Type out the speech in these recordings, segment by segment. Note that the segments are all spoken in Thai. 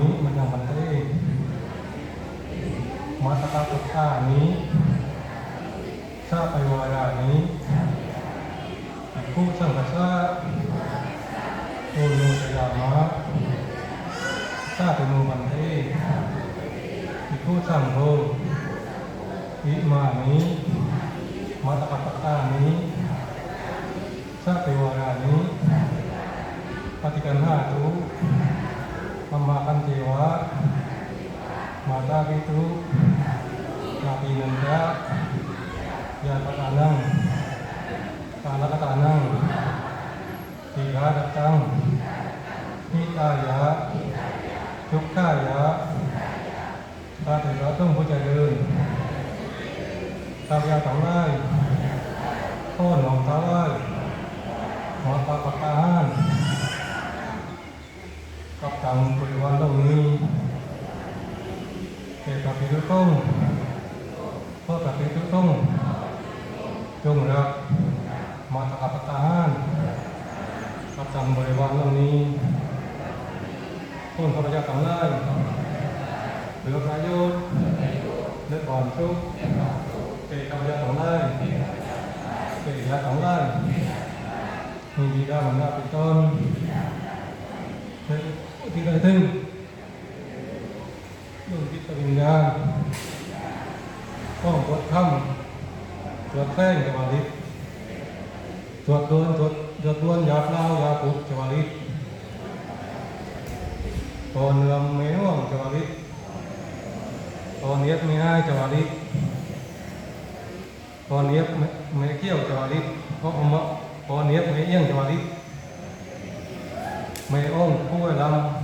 นิมานิมันยังมันเตมาตตาพุทธานี้ชาไปวารานี้ผู้สังกัสสะโอโนตยามะชาติโนมันเทผู้สังโฆวิมานี้มาตตาพุทธานี้ชาไปวารานี้ปฏิกันห้าตุมัมมาคัน เทวะ มาตาปิตุนาปีนันทะยาปตานังกาลกตานังทีฆาตตังนิตายะ ทุกขายะตาเถิดเราต้องผู้เจริญตามยาต่างไร่โค่นหนองตาไร่หมอตาปากกาห้าน กับตังบริวารตรงนี้เอกปิทุต้องพ่อปิทุต้องจงรักมาตะปัตตาหานประจำบริวารเหล่านี้คนข้าพเจ้าทั้งหลายเหลือประโยชน์เลือก่อนทุกข์เอกข้าพเจ้าทั้งหลายเอกยาทั้งหลายมีบิดามารดาเป็นต้นและที่ได้ถึงดวงจิตวิญญาณต้องตรวจค่ำตรวจแป้งจวาริตตรวจโดนตรวจตรวจดวนยาเปล่ายาปุดจวาริตตอนเนื้อไม่น่วงจวาริตตอนเนียบไม่ง่ายจวาริตตอนเนียบไม่เกี่ยวจวาริตเพราะผมว่าตอนเนียบไม่เอี้ยงจวาริตไม่อ้องผู้ลำ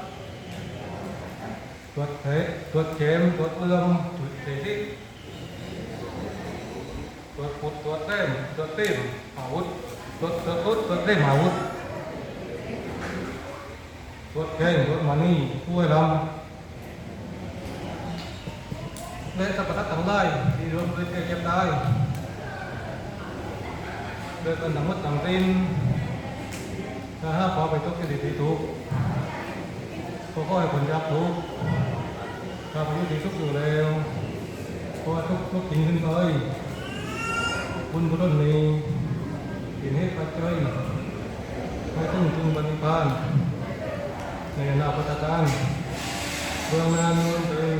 ททิตัวปุดตัวเต้นตัวเต้นอาวุธตัวตัวตุ๊ดตัวเต้นอาวุธตัวเก่งตัวมานี่ผู้ให้ลำและสัพพ ก็บได้โดยเป็นทั้งหมดกันถ้าหากพอไปทุกข์ที่ดีที่ทุกข์ก็ขอให้คนรับทุกข์ถ้าพออยู่ที่ทุกข์อยู่แล้วเพราะว่าทุกทุกข์จริงขึ้นไปคุณบุรุษนี้เป็นเหตุปัจจัยให้ต้องจุงปฏิพานในอนาคตการเบื้องหน้าเมืองเอง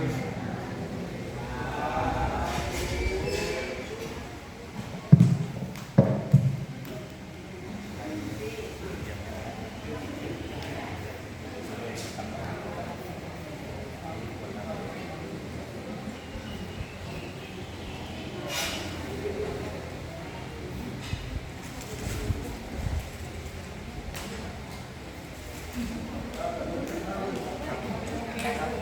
ครับ